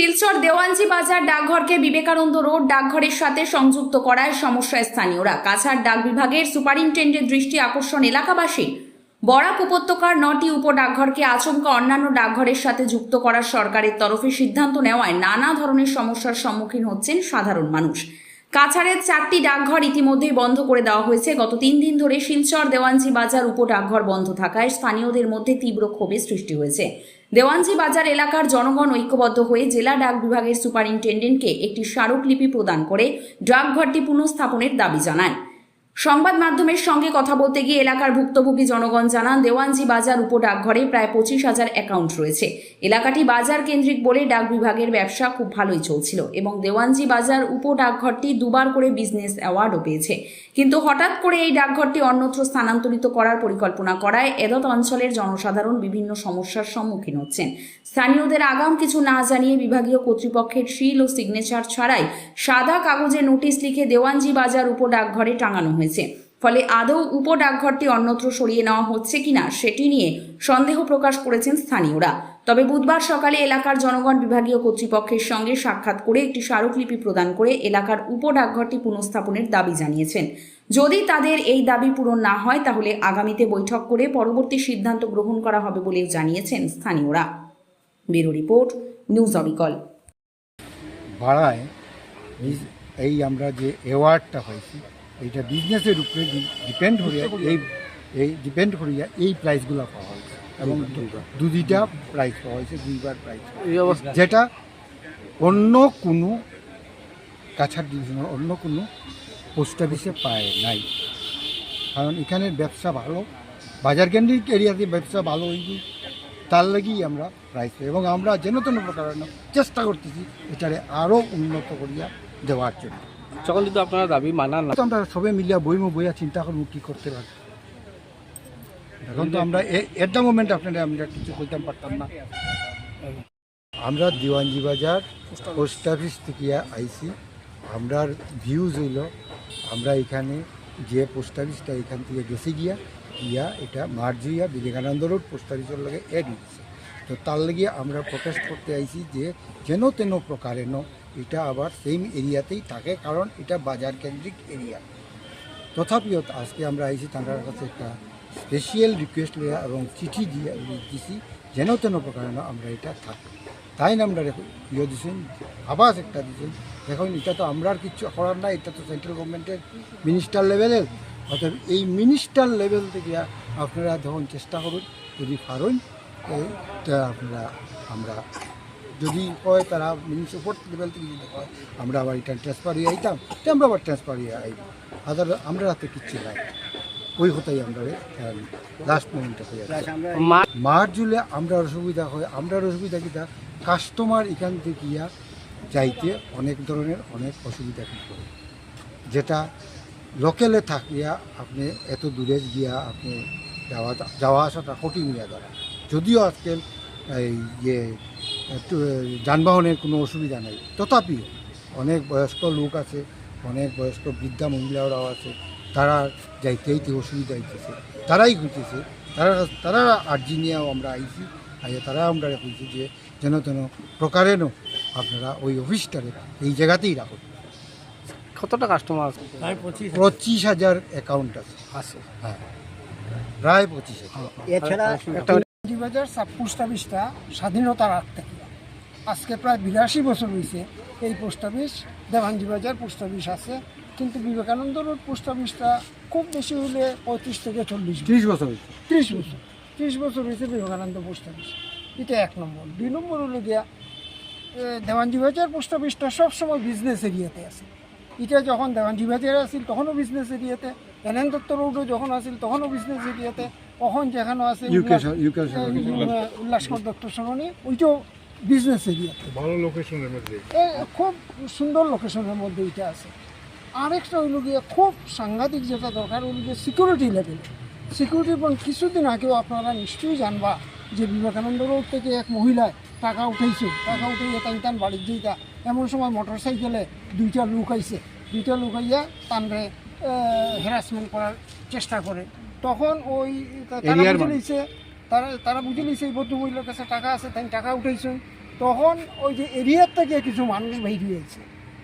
শিলচর দেওয়ানজি বাজার ডাকঘরকে বিবেকানন্দ রোড ডাকঘরের সাথে সংযুক্ত করায় সমস্যায় স্থানীয়রা। কাছাড় ডাক বিভাগের সুপারিনটেন্ডেন্ট দৃষ্টি আকর্ষণ এলাকাবাসী। বরাক উপত্যকার নটি উপ ডাকঘরকে আচমকা অন্যান্য ডাকঘরের সাথে যুক্ত করার সরকারের তরফে সিদ্ধান্ত নেওয়ায় নানা ধরনের সমস্যার সম্মুখীন হচ্ছেন সাধারণ মানুষ। কাছাড়ের চারটি ডাকঘর ইতিমধ্যেই বন্ধ করে দেওয়া হয়েছে। গত তিন দিন ধরে শিলচর দেওয়ানজি বাজার উপ ডাকঘর বন্ধ থাকায় স্থানীয়দের মধ্যে তীব্র ক্ষোভের সৃষ্টি হয়েছে। দেওয়ানজি বাজার এলাকার জনগণ ঐক্যবদ্ধ হয়ে জেলা ডাক বিভাগের সুপারিনটেন্ডেন্টকে একটি স্মারকলিপি প্রদান করে ডাকঘরটি পুনঃস্থাপনের দাবি জানায়। সংবাদ মাধ্যমের সঙ্গে কথা বলতে গিয়ে এলাকার ভুক্তভোগী জনগণ জানান, দেওয়ানজি বাজার উপ ডাকঘরে প্রায় পঁচিশ হাজার অ্যাকাউন্ট রয়েছে। এলাকাটি বাজার কেন্দ্রিক বলে ডাক বিভাগের ব্যবসা খুব ভালোই চলছিল এবং দেওয়ানজি বাজার উপ ডাকঘরটি দুবার করে বিজনেস অ্যাওয়ার্ডও পেয়েছে। কিন্তু হঠাৎ করে এই ডাকঘরটি অন্যত্র স্থানান্তরিত করার পরিকল্পনা করায় এদত অঞ্চলের জনসাধারণ বিভিন্ন সমস্যার সম্মুখীন হচ্ছেন। স্থানীয়দের আগাম কিছু না জানিয়ে বিভাগীয় কর্তৃপক্ষের সিল ও সিগনেচার ছাড়াই সাদা কাগজে নোটিশ লিখে দেওয়ানজি বাজার উপ ডাকঘরে টাঙানো হয়েছে। ফলে আদৌ উপ ডাকঘরটি অন্যত্র সরিয়ে নেওয়া হচ্ছে কিনা সেটি নিয়ে সন্দেহ প্রকাশ করেছেন স্থানীয়রা। তবে বুধবার সকালে এলাকার জনগণ বিভাগীয় কর্তৃপক্ষের সঙ্গে সাক্ষাৎ করে একটি স্মারকলিপি প্রদান করে এলাকার উপ ডাকঘরটি পুনঃস্থাপনের দাবি জানিয়েছেন। যদি তাদের এই দাবি পূরণ না হয়, তাহলে আগামীতে বৈঠক করে পরবর্তী সিদ্ধান্ত গ্রহণ করা হবে বলেও জানিয়েছেন স্থানীয়রা। ব্যুরো রিপোর্ট, নিউজ অবিকল। বাড়ায় এই- আমরা যে অ্যাওয়ার্ডটা পাইছি এইটা বিজনেসের উপরে ডিপেন্ড করিয়া এই এই ডিপেন্ড করিয়া এই প্রাইসগুলো পাওয়া হয়েছে। এবং দু- দু দুইটা প্রাইজ পাওয়া হয়েছে দুইবার অবস্থা। যেটা অন্য কোনো কাছাড় ডিভিশনের অন্য কোনো পোস্ট অফিসে পায় নাই। কারণ এখানের ব্যবসা ভালো বাজার কেন্দ্রিক এরিয়াতে ব্যবসা ভালো হইবে তার লাগেই আমরা প্রাইস পাই। এবং আমরা যেন তেন প্রকার চেষ্টা করতেছি এটারে আরও উন্নত করিয়া দেওয়ার জন্য। যখন কিন্তু আপনারা দাবি মানান না। আমরা সবে মিলিয়া বইমো বইয়া চিন্তা করব কী করতে পারি। এখন তো আমরা এট দ্য মোমেন্ট আপনারা আমরা কিছু কইতাম পারতাম না। আমরা দিওয়ানজি বাজার পোস্ট অফিস থেকে আইছি। আমরার ভিউজ হইল আমরা এখানে যে পোস্ট অফিসটা এখান থেকে গেছে গিয়া গিয়া এটা মার্জিয়া বিবেকানন্দ রোড পোস্ট অফিসের লগে এড হয়েছে তো তার লাগে আমরা প্রটেস্ট করতে আইছি যে যেন তেন প্রকারেন এটা আবার সেম এরিয়াতেই থাকে, কারণ এটা বাজার কেন্দ্রিক এরিয়া তথাপিও আজকে আমরা আইছি তাঁর কাছে একটা স্পেশাল রিকোয়েস্ট লইয়া এবং চিঠি দিয়ে দিছি, যেন তেন প্রকারেন আমরা এটা থাকি। তাই না আমরা ইয়ে দিছেন আবাস একটা দিছেন। দেখুন, এটা তো আমরা আর কিচ্ছু করার নাই, এটা তো সেন্ট্রাল গভর্নমেন্টের মিনিস্টার লেভেলের অর্থাৎ এই মিনিস্টার লেভেল থেকে আপনারা যখন চেষ্টা করুন, যদি পারেন আপনারা আমরা যদি হয় তারা উপর লেভেল থেকে যদি হয় আমরা আবার এটা ট্রান্সফার হয়ে আইতাম তো আমরা আবার ট্রান্সফার হয়ে আইব। আদার আমরা হাতে কিচ্ছু নাই। ওই হতাই আমরা লাস্ট মোমেন্টে হয়ে মা মার জুলে আমরা অসুবিধা হয় আমরা অসুবিধা কিটা কাস্টমার এখান থেকে গিয়া যাইতে অনেক ধরনের অনেক অসুবিধা করে যেটা লোকেলে থাকিয়া আপনি এত দূরে গিয়া আপনি যাওয়া যাওয়া আসাটা কঠিন হইয়া দাঁড়ায়। যদিও আজকাল এই যে একটু যানবাহনের কোনো অসুবিধা নেই। তথাপিও অনেক বয়স্ক লোক আছে অনেক বয়স্ক বৃদ্ধা মহিলারাও আছে তারা যাইতে যাইতে অসুবিধা হইতেছে। তারাই ঘুরতেছে তারা তারা আর্জি নিয়েও আমরা আইছি আইয়া তারা আমরা কইছি যে যেন তেন প্রকারেনও আপনারা ওই অফিসটারে এই জায়গাতেই রাখুন। কতটা কাস্টমার আছে? পঁচিশ হাজার। অ্যাকাউন্ট আছে। আছে। হ্যাঁ প্রায় পঁচিশ হাজার। এছাড়া একটা বাজার পোস্ট অফিসটা স্বাধীনতার আগ থেকে আজকে প্রায় বিরাশি বছর হয়েছে এই পোস্ট অফিস দেবাঞ্জি বাজার পোস্ট অফিস আছে। কিন্তু বিবেকানন্দ রোড পোস্ট অফিসটা খুব বেশি হলে পঁয়ত্রিশ থেকে চল্লিশ ত্রিশ বছর ত্রিশ বছর। ত্রিশ বছর হয়েছে বিবেকানন্দ পোস্ট অফিস। এটা এক নম্বর। দুই নম্বর হলে গিয়া দেওয়ানজি বাজার পোস্ট অফিসটা সবসময় বিজনেস এরিয়াতে আছে। এটা যখন দেওয়ানজি বাজার আছিল তখনও বিজনেস এরিয়াতে। এনএন দত্ত রোডও যখন আছিল তখনও বিজনেস এরিয়াতে। তখন যেখানে আছে উল্লাসকর দত্ত সরণি ওইটাও বিজনেস এরিয়াতে ভালো লোকেশনের মধ্যে। খুব সুন্দর লোকেশনের মধ্যে এটা আছে। আরেকটা হইল গিয়ে খুব সাংঘাতিক যেটা দরকার হইল গিয়ে সিকিউরিটি লেভেল সিকিউরিটি এবং কিছুদিন আগেও আপনারা নিশ্চয়ই জানবা যে বিবেকানন্দ রোড থেকে এক মহিলায় টাকা উঠাইছে। টাকা উঠাইয়া তাই টান বাড়ির যেটা এমন সময় মোটর সাইকেলে দুইটা লোক আইছে। দুইটা লোক আইয়া তানরে হ্যারাসমেন্ট করার চেষ্টা করে। তখন ওই তারা তারা তারা বুঝে লইছে এই ভদ্র মহিলার কাছে টাকা আছে তাই টাকা উঠাইছে। তখন ওই যে এরিয়ার থেকে কিছু মানুষ বের হয়েছে।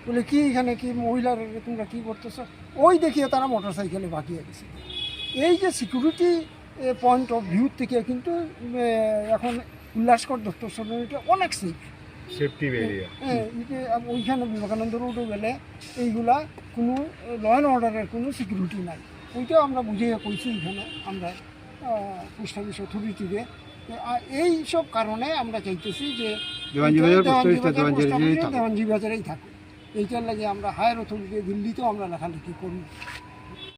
বলে কি এখানে? কি মহিলার তোমরা কি করতেছো? ওই দেখিয়ে তারা মোটর সাইকেলে বাকিয়ে গেছে এই যে সিকিউরিটি পয়েন্ট অফ ভিউ থেকে কিন্তু এখন উল্লাসকর দত্তর সরণিটা অনেক সেফ সেফটি এরিয়া হ্যাঁ, ওইখানে বিবেকানন্দ রোডে গেলে এইগুলা কোনো ল অ্যান্ড অর্ডারের কোনো সিকিউরিটি নাই। ওইটাও আমরা বুঝিয়ে কইছি এখানে আমরা। পোস্ট অফিস অথরিটিতে এই সব কারণে আমরা চাইতেছি যে দেওয়ানজি বাজারেই থাকুক। এইটার লাগে আমরা হায়ার অথরিটি দিল্লিতেও আমরা লেখালেখি করি